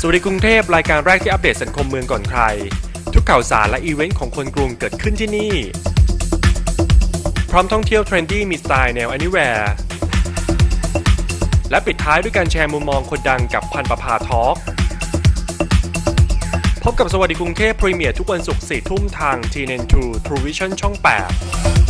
สวัสดีกรุงเทพรายการแรกที่อัปเดตสังคมเมืองก่อนใคร ทุกข่าวสารและอีเวนต์ของคนกรุงเกิดขึ้นที่นี่ พร้อมท่องเที่ยวเทรนดี้มีสไตล์แนว Anywhere และปิดท้ายด้วยการแชร์มุมมองคนดังกับพันประภาทอล์กพบกับสวัสดีกรุงเทพพรีเมียร์ทุกวันศุกร์สี่ทุ่มทาง TNN2 True Vision ช่อง 8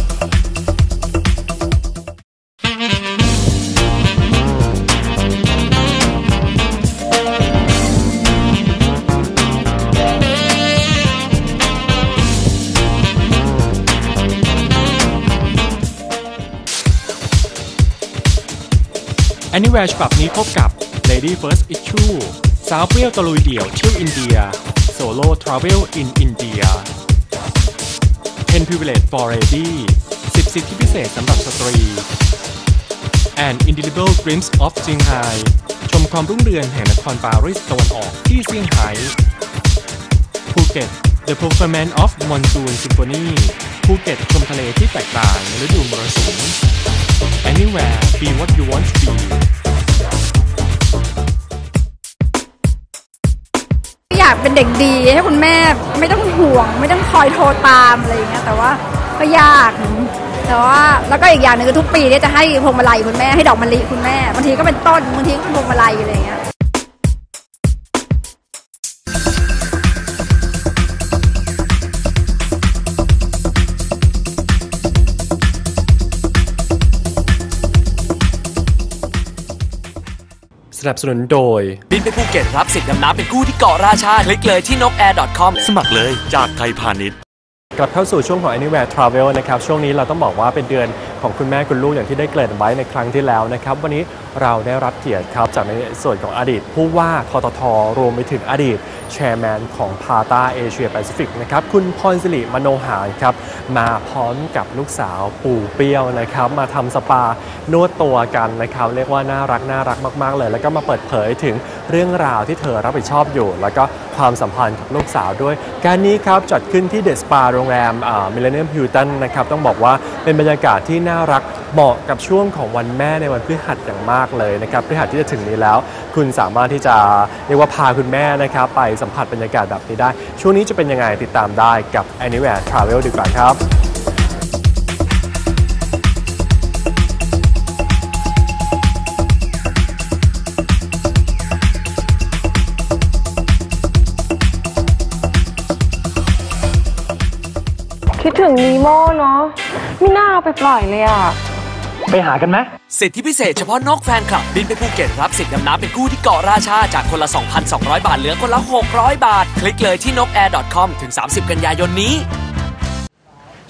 Anywhere ฉบับนี้พบกับ Lady First Issue สาวเปรี้ยวตะลุยเดี่ยวเที่ยวอินเดีย Solo Travel in India 10 Privilege for Lady 10 สิทธิพิเศษสำหรับสตรี and Indelible Glimpse of Shanghai ชมความรุ่งเรืองแห่งนครปารีสตะวันออกที่เซี่ยงไฮ้ภูเก็ต The Performance of Monsoon Symphony ภูเก็ตชมทะเลที่แตกต่างในฤดูมรสุม Anywhere be what you want to be อยากเป็นเด็กดีให้คุณแม่ไม่ต้องห่วง ไม่ต้องคอยโทรตามอะไรอย่างเงี้ยแต่ว่าก็ยากแต่ว่าแล้วก็อีกอย่างหนึ่งคือทุกปีเนี่ยจะให้พวงมาลัยคุณแม่ให้ดอกมะลิคุณแม่บางทีก็เป็นต้นบางทีก็เป็นพวงมาลัยอะไรอย่างเงี้ย นับสนุนโดย บินไปภูเก็ตรับสิทธิ์ดำน้ำเป็นกู้ที่เกาะราชา คลิกเลยที่นก air.com สมัครเลยจากไทยพาณิชย์ กลับเข้าสู่ช่วงของ Anywhere Travel นะครับ ช่วงนี้เราต้องบอกว่าเป็นเดือนของคุณแม่คุณลูกอย่างที่ได้เกริ่นไว้ในครั้งที่แล้วนะครับ วันนี้เราได้รับเกียรติครับจากในส่วนของอดีต ผู้ว่าทททรวมไปถึงอดีตแชร์แมนของพาตาเอเชียแปซิฟิกนะครับคุณพรสิริมโนหารครับมาพร้อมกับลูกสาวปู่เปี้ยวนะครับมาทำสปานวดตัวกันนะครับเรียกว่าน่ารักน่ารักมาก ๆ เลย แล้วก็มาเปิดเผยถึงเรื่องราวที่เธอรับผิดชอบอยู่ แล้วก็ความสัมพันธ์กับลูกสาวด้วย การนี้ครับจัดขึ้นที่เดสปาโรงแรมมิเลเนียมฮิลตันนะครับต้องบอกว่าเป็นบรรยากาศที่น่ารักเหมาะกับช่วงของวันแม่ในวันพฤหัสอย่างมากเลยนะครับพฤหัสที่จะถึงนี้แล้ว คุณสามารถที่จะเรียกว่าพาคุณแม่นะครับไปสัมผัสบรรยากาศแบบนี้ได้ ช่วงนี้จะเป็นยังไงติดตามได้กับ Anywhere Travel ดีกว่าครับ คิดถึงนีโม่เนาะไม่น่าเอาไปปล่อยเลยอะ ไปหากันไหมสิทธิพิเศษเฉพาะนกแฟนคลับ บินไปภูเก็ตรับสิทธิ์ดำน้ำเป็นกู้ที่เกาะราชา จากคนละ 2,200 บาทเหลือคนละ 600 บาท คลิกเลยที่นก air.com ถึง 30 กันยายนนี้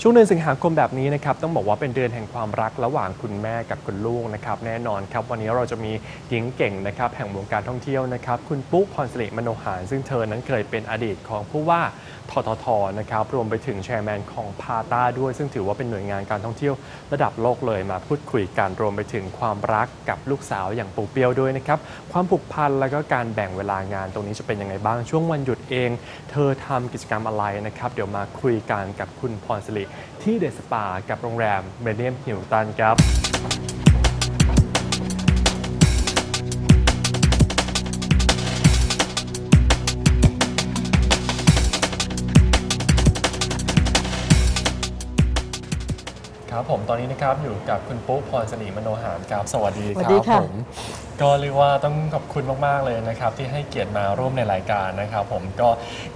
ช่วงเดือนสิงหาคมแบบนี้นะครับต้องบอกว่าเป็นเดือนแห่งความรักระหว่างคุณแม่กับคุณลูกนะครับแน่นอนครับวันนี้เราจะมีหญิงเก่งนะครับแห่งวงการท่องเที่ยวนะครับคุณปุ๊กพรสิริมโนหาร ซึ่งเธอนั้นเคยเป็นอดีตของผู้ว่าทททนะครับรวมไปถึงแชร์แมนของพาต้าด้วย ซึ่งถือว่าเป็นหน่วยงานการท่องเที่ยวระดับโลกเลยมาพูดคุยกันรวมไปถึงความรักกับลูกสาวอย่างปูเปียวด้วยนะครับความผูกพันแล้วก็การแบ่งเวลางานตรงนี้จะเป็นยังไงบ้างช่วงวันหยุดเอง เธอทำกิจกรรมอะไรนะครับเดี๋ยวมาคุยกันกับคุณพรสิริที่เดสปากับโรงแรมเมเนียมฮิลตันครับ ครับผมตอนนี้นะครับอยู่กับคุณปุ๊พรสนิมโนหารครับสวัสดีคสวัรัสดีบค่ะผมก็เรียกว่าต้องขอบคุณมากๆเลยนะครับ ที่ให้เกียรติมาร่วมในรายการนะครับ ผมก็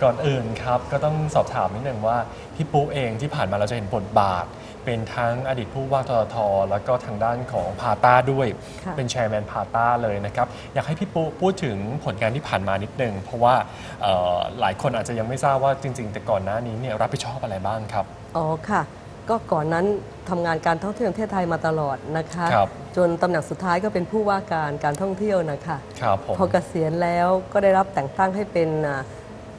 ก่อนอื่นครับก็ต้องสอบถามนิดนึงว่าพี่ปุ๊เองที่ผ่านมาเราจะเห็นบทบาท เป็นทั้งอดีตผู้ว่าทททแล้วก็ทางด้านของพาต้าด้วยค่ะเป็นแชร์แมนพาต้าเลยนะครับ อยากให้พี่ปุ๊พูดถึงผลงานที่ผ่านมานิดนึงเพราะว่าเอ่อหลายคนอาจจะยังไม่ทราบว่าจริง ๆ แต่ก่อนหน้านี้เนี่ยรับผิดชอบอะไรบ้างครับอ๋อค่ะ ก็ก่อนนั้นทำงานการท่องเที่ยวแห่งประเทศไทยมาตลอดนะคะ ครับ จนตำแหน่งสุดท้ายก็เป็นผู้ว่าการการท่องเที่ยวนะคะ ครับผม พอเกษียณแล้วก็ได้รับแต่งตั้งให้เป็นอ่า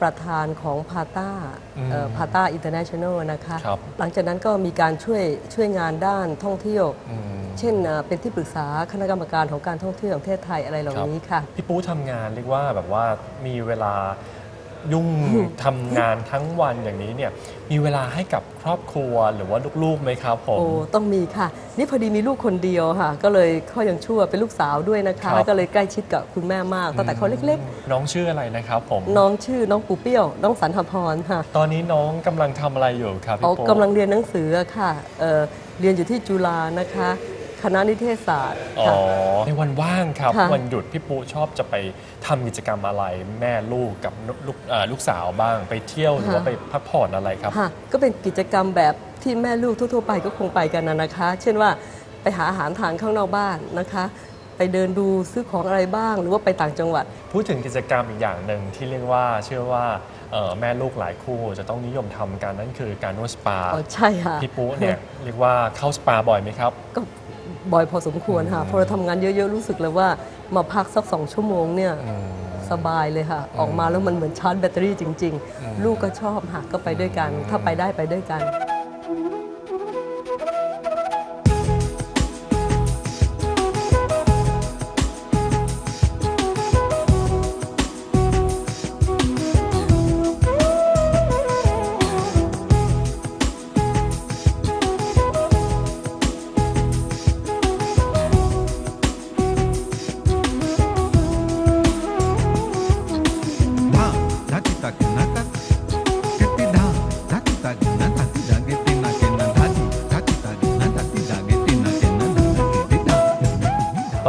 ประธานของพาต้าอืมพาต้าอินเตอร์เนชั่นแนลนะคะ ครับ หลังจากนั้นก็มีการช่วยช่วยงานด้านท่องเที่ยว อืม เช่นอ่าเป็นที่ปรึกษาคณะกรรมการของการท่องเที่ยวแห่งประเทศไทยอะไรเหล่านี้ค่ะ พี่ปูทำงานเรียกว่าแบบว่ามีเวลา ยุ่งทำงานทั้งวันอย่างนี้เนี่ยมีเวลาให้กับครอบครัวหรือว่าลูกๆไหมครับผม โอ้ต้องมีค่ะ นี่พอดีมีลูกคนเดียวค่ะ ก็เลยเขายังชั่วเป็นลูกสาวด้วยนะครัคะบแล้วก็เลยใกล้ชิดกับคุณแม่มากตั้งแต่เขาเล็กน้องชื่ออะไรนะครับผม ๆ น้องชื่อน้องปูเปี้ยว น้องสันทพรค่ะตอนนี้น้องกำลังทำอะไรอยู่ครับพี่เขาโป๊กำลังเรียนหนังสือค่ะเอ่อเรียนอยู่ที่จุฬานะคะ คณะนิเทศศาสตร์อ๋อ ค่ะ ในวันว่างครับ ค่ะ วันหยุดพี่ปุ๊ชอบจะไปทำกิจกรรมอะไรแม่ลูกกับลูกเอ่อลูกสาวบ้างไปเที่ยวหรือว่าไปพักผ่อนอะไรครับ ค่ะก็เป็นกิจกรรมแบบที่แม่ลูกทั่วๆไปก็คงไปกันนะนะคะ เช่นว่าไปหาอาหารทานข้างนอกบ้านนะคะ ไปเดินดูซื้อของอะไรบ้าง หรือว่าไปต่างจังหวัด พูดถึงกิจกรรมอีกอย่างหนึ่งที่เรียกว่าเชื่อว่าเอ่อแม่ลูกหลายคู่จะต้องนิยมทำกันนั่นคือการนวดสปา อ๋อใช่ค่ะ พี่ปุ๊เนี่ยเรียกว่าเข้าสปาบ่อยไหมครับ ก็ บ่อยพอสมควรค่ะพอเราทำงานเยอะ ๆ รู้สึกเลยว่ามาพักสักสองชั่วโมงเนี่ยสบายเลยค่ะ ออกมาแล้วมันเหมือนชาร์จแบตเตอรี่จริง ๆ ลูกก็ชอบค่ะก็ไปด้วยกัน ถ้าไปได้ไปด้วยกัน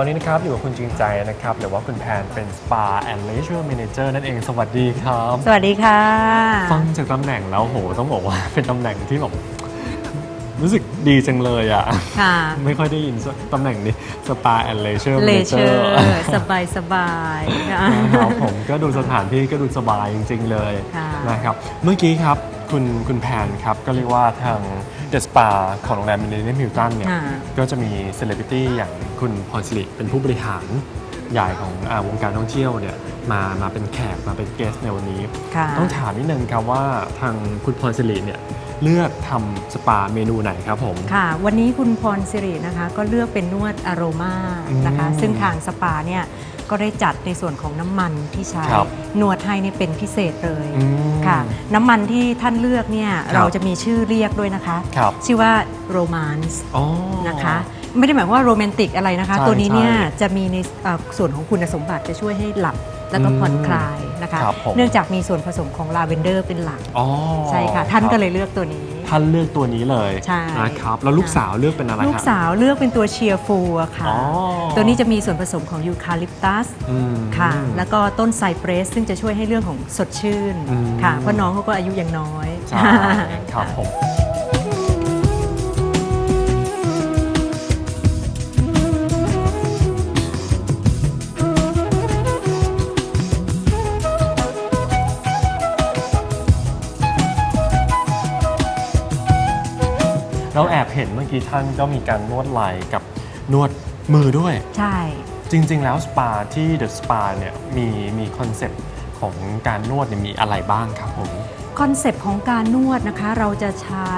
อนนี้นะครับอยู่กับคุณจริงใจนะครับหรือว่าคุณแพนเป็น Spa and Leisure Manager นั่นเองสวัสดีครับ สวัสดีค่ะ ฟังจากตำแหน่งแล้วโหต้องบอกว่าเป็นตำแหน่งที่แบบรู้สึกดีจังเลยอะค่ะไม่ค่อยได้ยินตำแหน่งนี้ Spa and Leisure เลเชอ Manager ร์สบายสบายๆนะนะครับผมก็ดูสถานที่ก็ดูสบายจริง ๆ เลยค่ะนะครับ เมื่อกี้ครับ คุณคุณแพนครับ ก็เรียกว่าทาง The Spa ของโรงแรมมิลเลนมิลตันเนี่ยค่ะก็จะมีเซเลบริตี้อย่างคุณพรสิริเป็นผู้บริหารใหญ่ของอาวงการท่องเที่ยวเนี่ยมามาเป็นแขกมาเป็นเกสในวันนี้ค่ะต้องถามนิดนึงครับว่าทางคุณพรสิริเนี่ยเลือกทำสปาเมนูไหนครับผม ค่ะ วันนี้คุณพรสิรินะคะก็เลือกเป็นนวดอโรมานะคะอืมซึ่งทางสปาเนี่ยก็ได้จัดในส่วนของน้ำมันที่ใช้ครับ นวดให้นี่เป็นพิเศษเลยอืม ค่ะ น้ำมันที่ท่านเลือกเนี่ยครับเราจะมีชื่อเรียกด้วยนะคะ ครับ ชื่อว่าโรมานส์อ๋อ นะคะ ไม่ได้หมายความว่าโรแมนติกอะไรนะคะ ใช่ตัวนี้เนี่ยใช่จะมีในเอ่อส่วนของคุณสมบัติจะช่วยให้หลับแล้วก็อืมผ่อนคลายนะคะ ครับผม เนื่องจากมีส่วนผสมของลาเวนเดอร์เป็นหลัก อ๋อใช่ค่ะ ท่านรับก็เลยเลือกตัวนี้ ท่านเลือกตัวนี้เลยใช่ นะครับแล้วลูกสาวเลือกเป็นอะไรลูกครับสาวเลือกเป็นตัวเชียร์ฟูอะค่ะ อ๋อ ตัวนี้จะมีส่วนผสมของยูคาลิปตัสอืม ค่ะ แล้วก็ต้นไซเปรสซึ่งจะช่วยให้เรื่องของสดชื่นอืม ค่ะ เพราะน้องเขาก็อายุยังน้อย ใช่ครับผม เราแอบเห็นเมื่อกี้ท่านก็มีการนวดไหล่กับนวดมือด้วย ใช่ จริง ๆ แล้วสปาที่เดอะสปาเนี่ยมีมีคอนเซปต์ของการนวดเนี่ยมีอะไรบ้างครับผม คอนเซปต์ของการนวดนะคะเราจะใช้